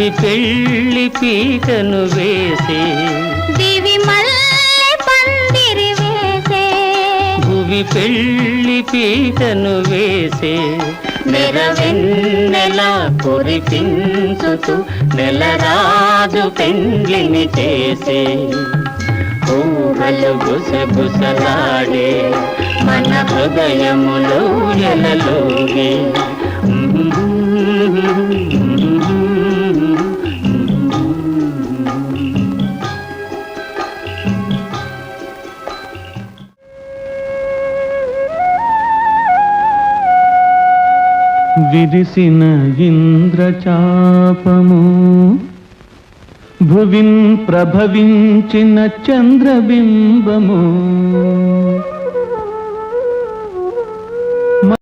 భువి పెళ్ళి పీటను వేసే. దివి మల్లె పందిరి వేసే. భువి పెళ్ళి పీటను వేసే. నెరవెన్నెల కురిపించుతూ నెలరాజు పెండ్లిని చేసే. ఊహలు గుసగుసలాడే మన హృదయములో ఎలలోగే విరిసిన ఇంద్రచాపము. భువిన్ ప్రభవించిన చంద్రబింబము.